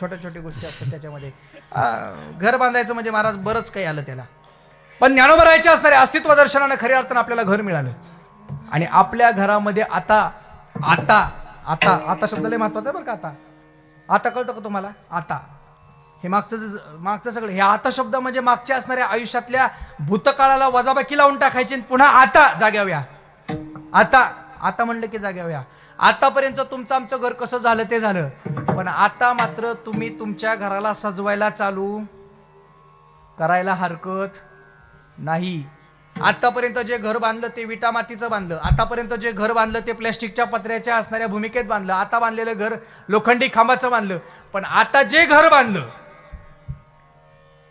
छोट्या छोट्या गोष्टी असतात त्याच्यामध्ये. घर बांधायचं म्हणजे महाराज बरंच काही आलं त्याला. पण ज्ञानोबरायचे असणारे अस्तित्व दर्शनानं खऱ्या अर्थानं आपल्याला घर मिळालं. आणि आपल्या घरामध्ये आता आता आता आता शब्द लय महत्त्वाचा आहे बरं का आता. आता कळतं का तुम्हाला? आता. हे मागचं मागचं सगळं हे आता शब्द म्हणजे मागच्या असणाऱ्या आयुष्यातल्या भूतकाळाला वजाबाकी लावून टाकायची आणि पुन्हा आता जाग्याव्या आता आता म्हणलं की जाग्याव्या आतापर्यंत तुमचं आमचं घर कसं झालं ते झालं. पण आता मात्र तुम्ही तुमच्या घराला सजवायला चालू. करायला हरकत नाही. आतापर्यंत जे घर बांधलं ते विटा मातीचं बांधलं. आतापर्यंत जे घर बांधलं ते प्लॅस्टिकच्या पत्र्याच्या असणाऱ्या भूमिकेत बांधलं. आता बांधलेलं घर लोखंडी खांबाचं बांधलं. पण आता जे घर बांधलं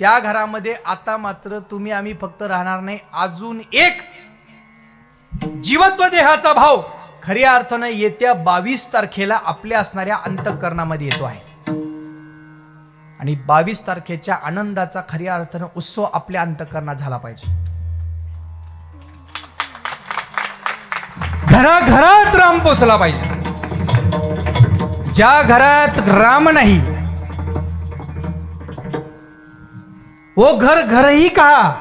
त्या घरामध्ये आता मात्र तुम्ही आम्ही फक्त राहणार नाही. अजून एक जीवत्व देहाचा भाव खऱ्या अर्थानं येत्या बावीस तारखेला आपल्या असणाऱ्या अंतःकरणामध्ये येतो आहे. आणि बावीस तारखेच्या आनंदाचा खऱ्या अर्थानं उत्सव आपल्या अंतकरणात झाला पाहिजे. घराघरात राम पोचला पाहिजे. ज्या घरात राम नाही वो घर घरही कहा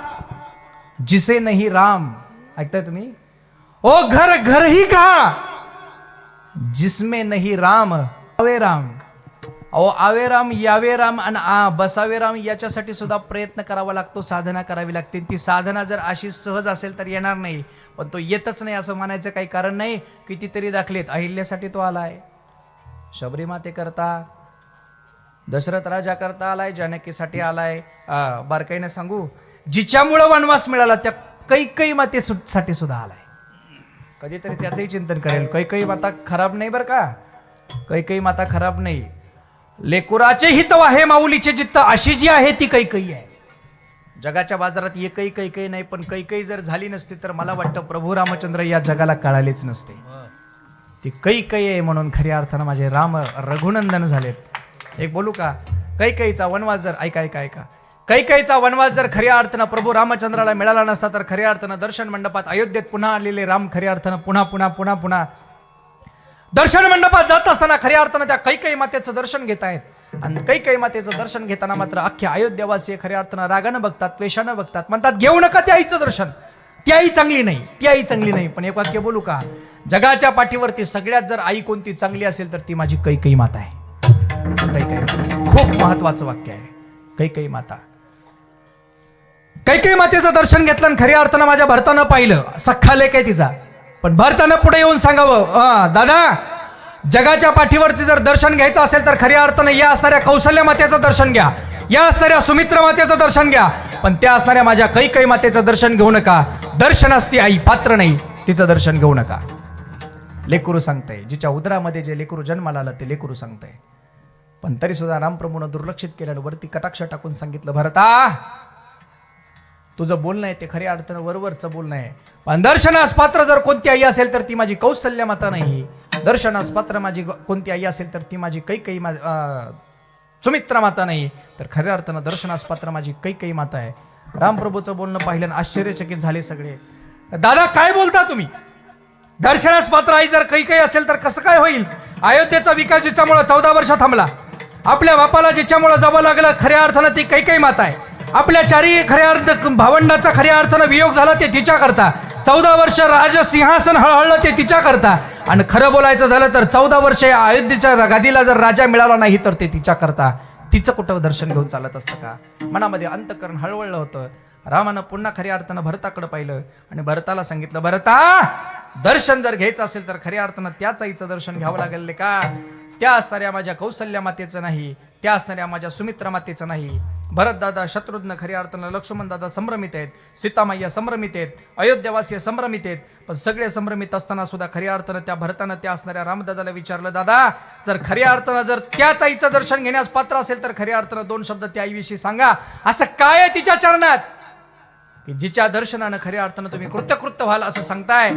जिसे नहीं राम. ऐकताय तुम्ही? ओ घर घर ही कहा? जिसमें नहीं राम आवे राम। अहो आवे राम यावे राम आणि आ बसावे राम याच्यासाठी सुद्धा प्रयत्न करावा लागतो साधना करावी लागते. ती साधना जर अशी सहज असेल तर येणार नाही. पण तो येतच नाही असं म्हणायचं काही कारण नाही कितीतरी दाखलेत. अहिल्यासाठी तो आलाय. शबरी माते करता दशरथ राजा करता आलाय जानकीसाठी आलाय. बारकाईने सांगू जिच्यामुळं वनवास मिळाला त्या कैकई मातेसाठी सुद्धा आलाय. कधीतरी त्याचंही चिंतन करेल. कैकई माता खराब नाही बरं का? कैकई माता खराब नाही. लेकुराचे हित आहे माऊलीचे जित्त. अशी जी आहे ती कैकई आहे. जगाच्या बाजारात एकही कैकई नाही पण कैकई जर झाली नसती तर मला वाटतं प्रभू रामचंद्र या जगाला कळालेच नसते. ती कैकई आहे म्हणून खऱ्या अर्थानं माझे राम रघुनंदन झालेत. एक बोलू का? कैकईचा वनवास जर ऐका ऐका ऐका. कैकईचा वनवास जर खऱ्या अर्थानं प्रभू रामचंद्राला मिळाला नसता तर खऱ्या अर्थानं दर्शन मंडपात अयोध्येत पुन्हा आलेले राम खऱ्या अर्थानं पुन्हा पुन्हा पुन्हा पुन्हा. दर्शन मंडपात जात असताना खऱ्या अर्थानं त्या कैकई मातेचं दर्शन घेत आहेत. आणि कैकई मातेचं दर्शन घेताना मात्र अख्ख्या अयोध्यावासी खऱ्या अर्थानं रागानं बघतात त्वेषानं बघतात. म्हणतात घेऊ नका त्या आईचं दर्शन. ती आई चांगली नाही ती आई चांगली नाही. पण एक वाक्य बोलू का? जगाच्या पाठीवरती सगळ्यात जर आई कोणती चांगली असेल तर ती माझी कैकई माता आहे. कैकई माता. खूप महत्वाचं वाक्य आहे. कैकई माता. कैकई मातेचं दर्शन घेतलं आणि खऱ्या अर्थानं माझ्या भरतानं पाहिलं. सख्खा लेख आहे तिचा. पण भरतानं पुढे येऊन सांगावं "अं, दादा जगाच्या पाठीवरती जर दर्शन घ्यायचं असेल तर खऱ्या अर्थानं या असणाऱ्या कौशल्य मातेचं दर्शन घ्या. या असणाऱ्या सुमित्र मातेचं दर्शन घ्या. पण त्या असणाऱ्या माझ्या कैकई मातेचं दर्शन घेऊ नका. दर्शनास ती आई पात्र नाही. तिचं दर्शन घेऊ नका. लेकरू सांगताय जिच्या उदरामध्ये जे लेकरू जन्माला आलं ते लेकरू सांगताय. पण तरी सुद्धा रामप्रभूनं दुर्लक्षित केल्यानं वरती कटाक्ष टाकून सांगितलं भरता तुझं बोलणं आहे ते खऱ्या अर्थानं वरवरचं बोलणं आहे. पण दर्शनास पात्र जर कोणती आई असेल तर ती माझी कौशल्य माता नाही. दर्शनास पात्र माझी कोणती आई असेल तर ती माझी कैकई मा सुमित्र सुमित्रा माता नाही. तर खऱ्या अर्थानं दर्शनास पात्र माझी कैकई माता आहे. रामप्रभूचं बोलणं पाहिल्यानं आश्चर्यचकित झाले सगळे. दादा काय बोलता तुम्ही? दर्शनास पात्र आई जर काही काही असेल तर कसं काय होईल? अयोध्येचा विकास जिच्यामुळं चौदा वर्ष थांबला. आपल्या बापाला जिच्यामुळं जावं लागलं खऱ्या अर्थानं ती काही काही माता आहे. आपल्या चारी खऱ्या अर्थ भावंडाचा खऱ्या अर्थानं वियोग झाला ते तिच्या करता. चौदा वर्ष राजसिंहासन हळहळलं ते तिच्या करता. आणि खरं बोलायचं झालं तर चौदा वर्ष या अयोध्येच्या गादीला जर राजा मिळाला नाही तर ते तिच्या करता. तिचं कुठं दर्शन घेऊन चालत असतं का? मनामध्ये अंतकरण हळवळलं होतं. रामानं पुन्हा खऱ्या अर्थानं भरताकडे पाहिलं आणि भरताला सांगितलं भरता दर्शन जर घ्यायचं असेल तर खऱ्या अर्थानं त्याच आईचं दर्शन घ्यावं लागेल का? त्या असणाऱ्या माझ्या कौशल्य मातेचं नाही त्या असणाऱ्या माझ्या सुमित्रा मातेचं नाही. भरतदादा शत्रुघ्न खऱ्या अर्थानं लक्ष्मणदादा संभ्रमित आहेत सीतामाय्या संभ्रमित आहेत अयोध्यावासी संभ्रमित आहेत पण सगळे संभ्रमित असताना सुद्धा खऱ्या अर्थानं त्या भरतानं त्या असणाऱ्या रामदादाला विचारलं दादा जर खऱ्या अर्थानं जर त्याच आईचं दर्शन घेण्यास पात्र असेल तर खऱ्या अर्थानं दोन शब्द त्या आईविषयी सांगा. असं काय आहे तिच्या चरणात? की जिच्या दर्शनानं खऱ्या अर्थानं तुम्ही कृत्यकृत्य व्हाल असं सांगताय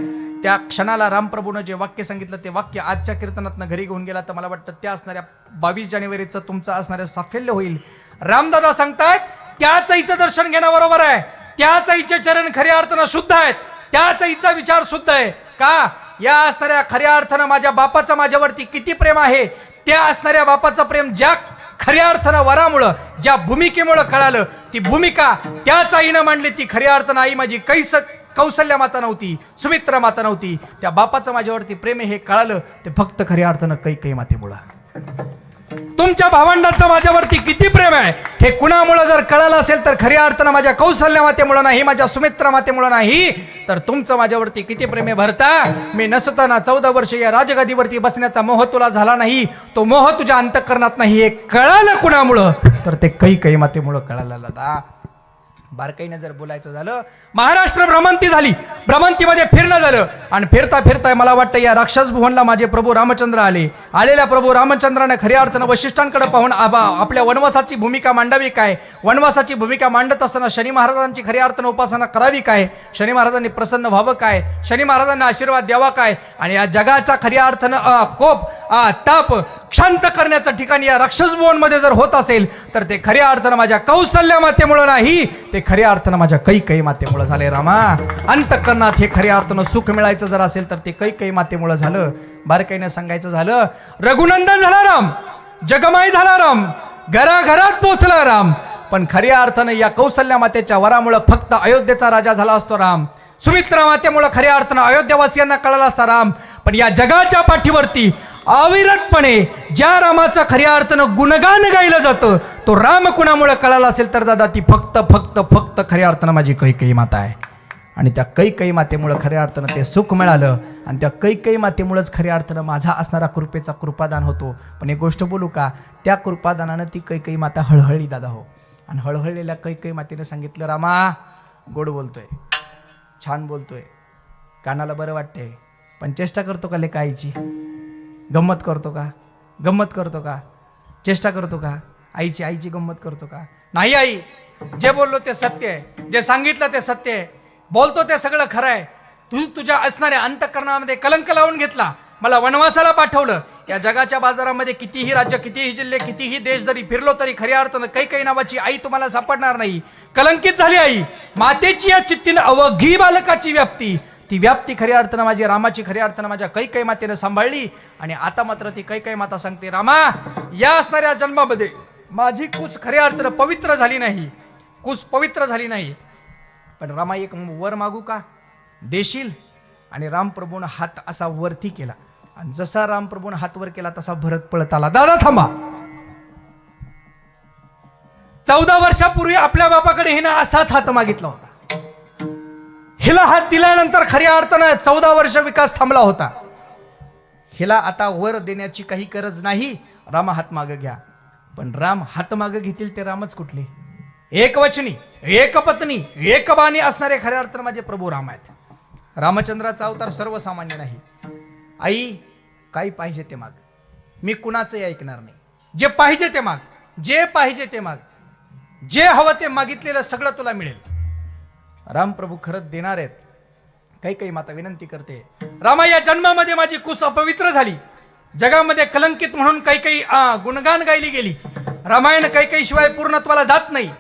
त्या क्षणाला रामप्रभूनं जे वाक्य सांगितलं ते वाक्य आजच्या कीर्तनातनं घरी घेऊन गेला तर मला वाटतं त्या असणाऱ्या बावीस जानेवारीचं तुमचं असणारं साफल्य होईल. रामदादा सांगतायत त्याच आईचं दर्शन घेणं बरोबर आहे. त्याच आईचे चरण खऱ्या अर्थानं शुद्ध आहेत. त्याच आईचा विचार शुद्ध आहे. का? या असणाऱ्या खऱ्या अर्थानं माझ्या बापाचं माझ्यावरती किती प्रेम आहे? त्या असणाऱ्या बापाचं प्रेम ज्या खऱ्या अर्थानं वरामुळं ज्या भूमिकेमुळं कळालं ती भूमिका त्याच आईनं मांडली. ती खऱ्या अर्थानं आई माझी कैस कौशल्या माता नव्हती सुमित्रा माता नव्हती. त्या बापाचं माझ्यावरती प्रेम हे कळालं. ते फक्त खऱ्या अर्थानं कैकई मातेमुळं. तुमच्या भावंडांचं माझ्यावरती किती प्रेम आहे? हे कुणामुळं जर कळालं असेल तर खऱ्या अर्थानं माझ्या कौशल्या मातेमुळं नाही माझ्या सुमित्रा मातेमुळं नाही. तर तुमचं माझ्यावरती किती प्रेम आहे भरता? मी नसताना चौदा वर्ष या राजगादीवरती बसण्याचा मोह तुला झाला नाही. तो मोह तुझ्या अंतकरणात नाही हे कळालं कुणामुळं? तर ते काही काही मातेमुळं कळालं दादा बारकाईनं जर बोलायचं झालं महाराष्ट्र भ्रमंती झाली. भ्रमंतीमध्ये फिरणं झालं. आणि फिरता फिरता मला वाटतं या राक्षस भुवनला माझे प्रभू रामचंद्र आले. आलेल्या प्रभू रामचंद्राने खऱ्या अर्थानं वशिष्ठांकडे पाहून आबा आपल्या वनवासाची भूमिका मांडावी काय? वनवासाची भूमिका मांडत असताना शनी महाराजांची खऱ्या अर्थानं उपासना करावी काय? शनी महाराजांनी प्रसन्न व्हावं काय? शनी महाराजांना आशीर्वाद द्यावा काय? आणि या जगाचा खऱ्या अर्थानं अ, कोप अ, ताप शांत करण्याचं ठिकाण या राक्षस भुवनमध्ये जर होत असेल तर ते खऱ्या अर्थानं माझ्या कौशल्य मातेमुळं नाही. ते खऱ्या अर्थानं माझ्या कै कै मातेमुळं झाले रामा. अंतकरणात हे खऱ्या अर्थानं सुख मिळायचं जर असेल तर ते कै कै मातेमुळं झालं. बारकाईनं सांगायचं झालं. रघुनंदन झाला राम. जगमाई झाला राम. घराघरात पोचला राम. पण खऱ्या अर्थानं या कौशल्या मातेच्या वरामुळं फक्त अयोध्येचा राजा झाला असतो राम. सुमित्रा मातेमुळं खऱ्या अर्थानं अयोध्यावासियांना कळाला असता राम. पण या जगाच्या पाठीवरती अविरतपणे ज्या रामाचा खऱ्या अर्थानं गुणगान गायलं जातं तो राम कुणामुळे कळाला असेल तर दादा ती फक्त फक्त फक्त खऱ्या अर्थानं माझी कैकई माता आहे. आणि त्या कैकई मातेमुळं खऱ्या अर्थानं ते सुख मिळालं आणि त्या कैकई मातेमुळंच खऱ्या अर्थानं माझा असणारा कृपेचा कृपादान होतो. पण एक गोष्ट बोलू का? त्या कृपादानानं ती कैकई माता हळहळली दादा हो. आणि हळहळलेल्या कैकई मातेनं सांगितलं रामा गोड बोलतोय. छान बोलतोय. कानाला बरं वाटतंय. पण चेष्टा करतो का ले कायची गंमत करतो का? गंमत करतो का? चेष्टा करतो का? आईची आईची गंमत करतो का? नाही आई जे बोललो ते सत्य आहे. जे सांगितलं ते सत्य आहे. बोलतो ते सगळं खरं आहे. तू तुझ्या असणाऱ्या अंतकरणामध्ये कलंक लावून घेतला. मला वनवासाला पाठवलं. या जगाच्या बाजारामध्ये कितीही राज्य कितीही जिल्हे कितीही देश जरी फिरलो तरी खऱ्या अर्थानं काही काही नावाची आई तुम्हाला सापडणार नाही. कलंकित झाली आई. मातेची या चित्तीनं अवघी बालकाची व्याप्ती. ती व्याप्ती खऱ्या अर्थानं माझी रामाची खऱ्या अर्थानं माझ्या कै कै मातेनं सांभाळली. आणि आता मात्र ती कै कै माता सांगते रामा या असणाऱ्या जन्मामध्ये माझी कुस खऱ्या अर्थानं पवित्र झाली नाही. कुस पवित्र झाली नाही. पण रामा एक वर मागू का? देशील. आणि रामप्रभूनं हात असा वरती केला. आणि जसा रामप्रभूनं हात वर केला तसा भरत पळत आला. दादा थांबा. चौदा वर्षापूर्वी आपल्या बापाकडे हिनं असाच हात मागितला होता. हिला हात दिल्यानंतर खऱ्या अर्थानं चौदा वर्ष विकास थांबला होता. हिला आता वर देण्याची काही गरज नाही. रामा हात माग घ्या. पण राम हात माग घेतील ते रामच कुठले? एक वचनी एक पत्नी एक बाणी असणारे खऱ्या अर्थानं माझे प्रभू राम आहेत. रामचंद्राचा अवतार सर्वसामान्य नाही. आई काही पाहिजे ते माग. मी कुणाचंही ऐकणार नाही. जे पाहिजे ते माग. जे पाहिजे ते माग. जे हवं ते मागितलेलं सगळं तुला मिळेल. रामप्रभू खरंच देणार आहेत. काही काही माता विनंती करते. रामा या जन्मामध्ये माझी कुस अपवित्र झाली. जगामध्ये कलंकित म्हणून काही काही गुणगान गायली गेली. रामायण काही काही शिवाय पूर्णत्वाला जात नाही.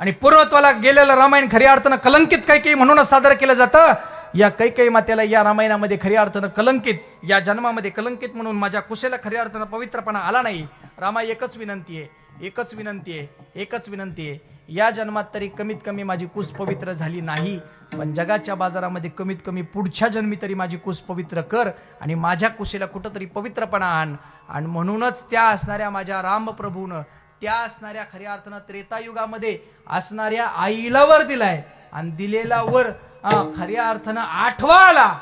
आणि पूर्णत्वाला गेलेलं रामायण खऱ्या अर्थानं कलंकित काही काही म्हणूनच सादर केलं जातं. या काही काही मातेला या रामायणामध्ये खऱ्या अर्थानं कलंकित या जन्मामध्ये कलंकित म्हणून माझ्या कुशेला खऱ्या अर्थानं पवित्रपणा आला नाही. रामा एकच विनंती आहे एकच विनंती आहे एकच विनंती आहे. या जन्मात तरी कमीत कमी माझी कुस पवित्र झाली नाही. पण जगाच्या बाजारामध्ये कमीत कमी पुढच्या जन्मी तरी माझी कुस पवित्र कर आणि माझ्या कुशीला कुठंतरी पवित्रपणा आण. आणि म्हणूनच त्या असणाऱ्या माझ्या रामप्रभूनं त्या असणाऱ्या खऱ्या अर्थानं त्रेतायुगामध्ये असणाऱ्या आईला वर दिलाय. आणि दिलेला वर खऱ्या अर्थानं आठवा आला.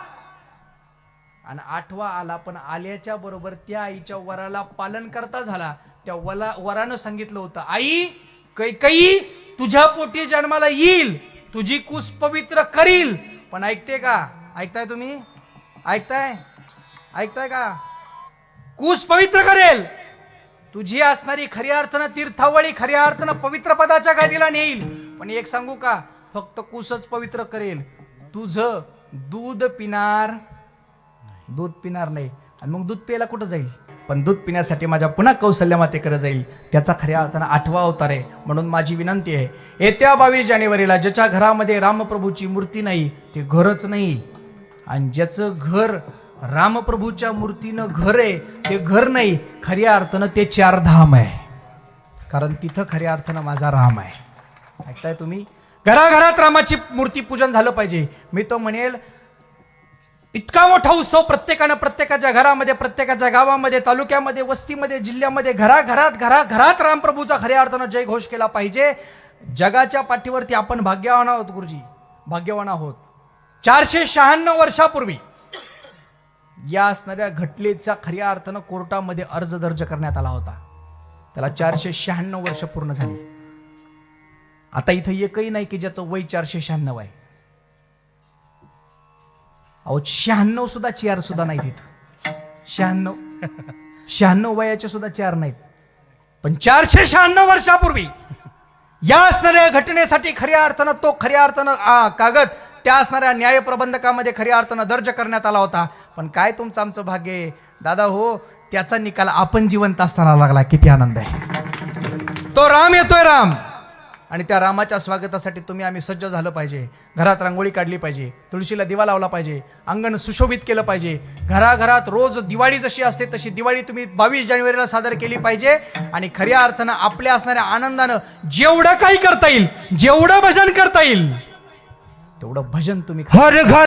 आणि आठवा आला पण आल्याच्या बरोबर त्या आईच्या वराला पालन करता झाला. त्या वला वरानं सांगितलं होतं आई कैकई तुझ्या पोटी जन्माला येईल तुझी कुस पवित्र करील. पण ऐकते का? ऐकताय तुम्ही? ऐकताय? ऐकताय का? कुस पवित्र करेल. तुझी असणारी खऱ्या अर्थानं तीर्थावळी खऱ्या अर्थानं पवित्र पदाच्या गादीला नेईल. पण एक सांगू का? फक्त कुसच पवित्र करेल. तुझं दूध पिणार दूध पिणार नाही. आणि मग दूध प्यायला कुठं जाईल? पण दूध पिण्यासाठी माझ्या पुन्हा कौशल्य मातेकडे जाईल. त्याचा खऱ्या अर्थानं आठवा अवतार आहे. म्हणून माझी विनंती आहे येत्या बावीस जानेवारीला ज्याच्या घरामध्ये रामप्रभूची मूर्ती नाही ते घरच नाही. आणि ज्याचं घर रामप्रभूच्या मूर्तीनं घर आहे ते घर नाही खऱ्या अर्थानं ते चार धाम आहे. कारण तिथं खऱ्या अर्थानं माझा राम आहे. ऐकताय तुम्ही? घराघरात रामाची मूर्ती पूजन झालं पाहिजे. मी तो म्हणेल इतका मोठा उत्सव प्रत्येकानं प्रत्येकाच्या घरामध्ये प्रत्येकाच्या गावामध्ये तालुक्यामध्ये वस्तीमध्ये जिल्ह्यामध्ये घराघरात घराघरात रामप्रभूचा खऱ्या अर्थानं जय घोष केला पाहिजे. जगाच्या पाठीवरती आपण भाग्यवान आहोत गुरुजी. भाग्यवान आहोत. चारशे शहाण्णव वर्षापूर्वी या असणाऱ्या घटलेचा खऱ्या अर्थानं कोर्टामध्ये अर्ज दर्ज करण्यात आला होता. त्याला चारशे शहाण्णव वर्ष पूर्ण झाली. आता इथं एकही नाही की ज्याचं वय चारशे शहाण्णव आहे. अहो शहाण्णव सुद्धा चेअर सुद्धा नाहीत इथं. शहाण्णव. शहाण्णव वयाचे सुद्धा चेअर नाहीत. पण चारशे शहाण्णव वर्षापूर्वी या असणाऱ्या घटनेसाठी खऱ्या अर्थानं तो खऱ्या अर्थानं कागद त्या असणाऱ्या न्यायप्रबंधकामध्ये खऱ्या अर्थानं दर्ज करण्यात आला होता. पण काय तुमचं आमचं भाग्य आहे? दादा हो त्याचा निकाल आपण जिवंत असताना लागला. किती आनंद आहे. तो राम येतोय राम. आणि त्या रामाच्या स्वागतासाठी तुम्ही आम्ही सज्ज झालं पाहिजे. घरात रांगोळी काढली पाहिजे. तुळशीला दिवा लावला पाहिजे. अंगण सुशोभित केलं पाहिजे. घराघरात रोज दिवाळी जशी असते तशी दिवाळी तुम्ही बावीस जानेवारीला सादर केली पाहिजे. आणि खऱ्या अर्थानं आपल्या असणाऱ्या आनंदानं जेवढं काही करता येईल जेवढं भजन करता येईल तेवढं भजन तुम्ही